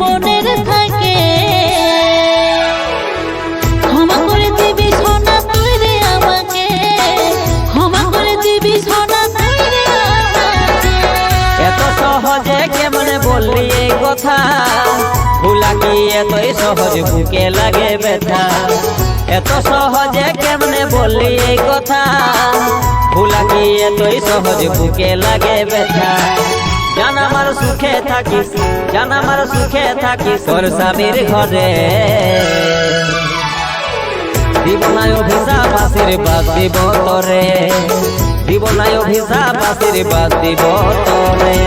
জীবনের থাকে। ক্ষমা করে দিবি, সোনা তুই রে আমাকে। ক্ষমা করে দিবি, সোনা তুই রে এত সহজে কেমনে বললি এই কথা? ভুলা কি এতই সহজ, বুকে লাগে ব্যথা। এত সহজে কেমনে বললি এই কথা? ভুলা কি এতই সহজ, বুকে লাগে ব্যথা। জান আমার সুখে থাকিস, জান আমার সুখে থাকিস। তোর স্বামীর ঘরে দিব নাই বাসির আশীর্বাদ দিব তরে। দিব নাই বাসির আশীর্বাদ দিব তোরে।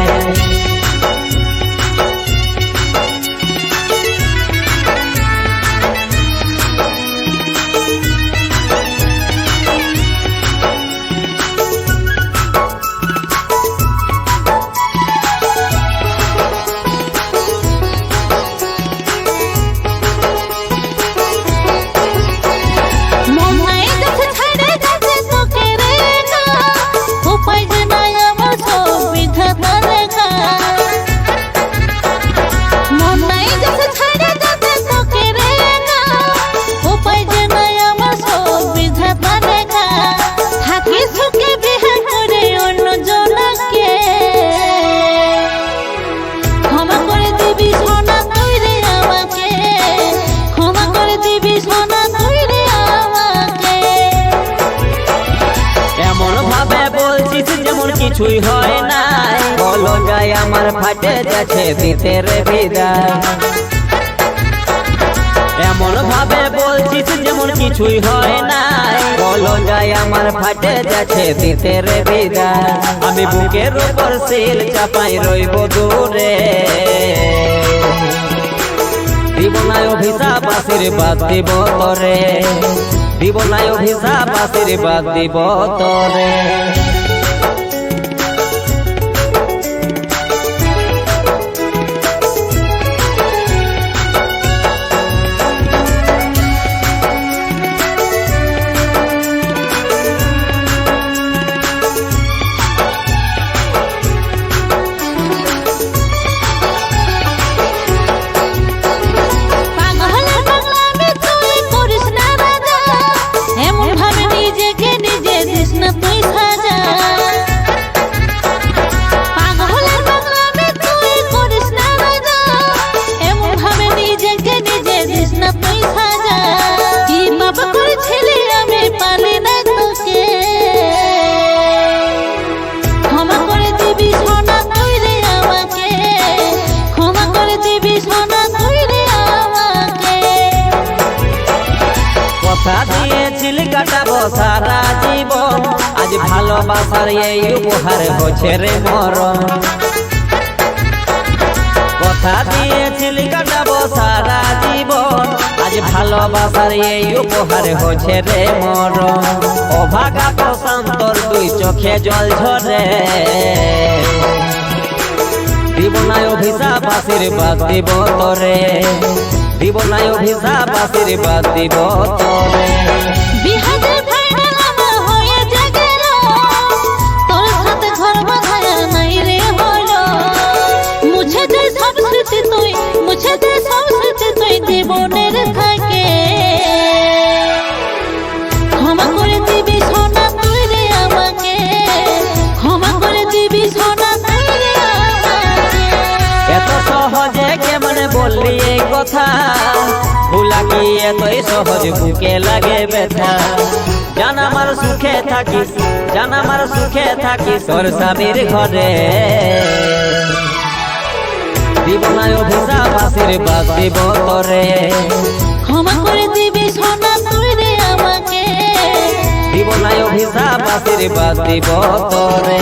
কিছুই হয় নাই। বলো যায় আমার ফাটে যাচ্ছে ভিতরে বিদায়। এমন ভাবে বলছিস যেমন কিছুই হয় নাই। বলো যায় আমার ফাটে যাচ্ছে ভিতরে বিদায়। আমি বুকের উপর শিল চাপাই রইব দূরে। দিব নাই অভিশাপ আশীর্বাদ দিব তোরে। দিব নাই অভিশাপ আশীর্বাদ দিব তোরে। কথা দিয়েছিল কাটাবো সারা জীবন। আজ ভালোবাসার এই উপহার হচ্ছে রে মরণ। কথা দিয়েছিল কাটাবো সারা জীবন। আজ ভালোবাসার এই উপহার হচ্ছে রে মরণ। অভাগা প্রশান্তর দুই চোখে জল ঝরে। দিব নাই অভিশাপ, আশীর্বাদ দিব তোরে। দিব নাই অভিশাপ আশীর্বাদ দিব তোরে কথা। ভুলা কি এতই সহজ বুকে লাগে ব্যথা। জান আমার সুখে থাকিস জান আমার সুখে থাকিস তোর স্বামীর ঘরে। দিব নাই অভিশাপ আশীর্বাদ দিব তোরে। ক্ষমা করে দিবি সোনা তুই রে আমাকে। দিব নাই অভিশাপ আশীর্বাদ দিব তোরে।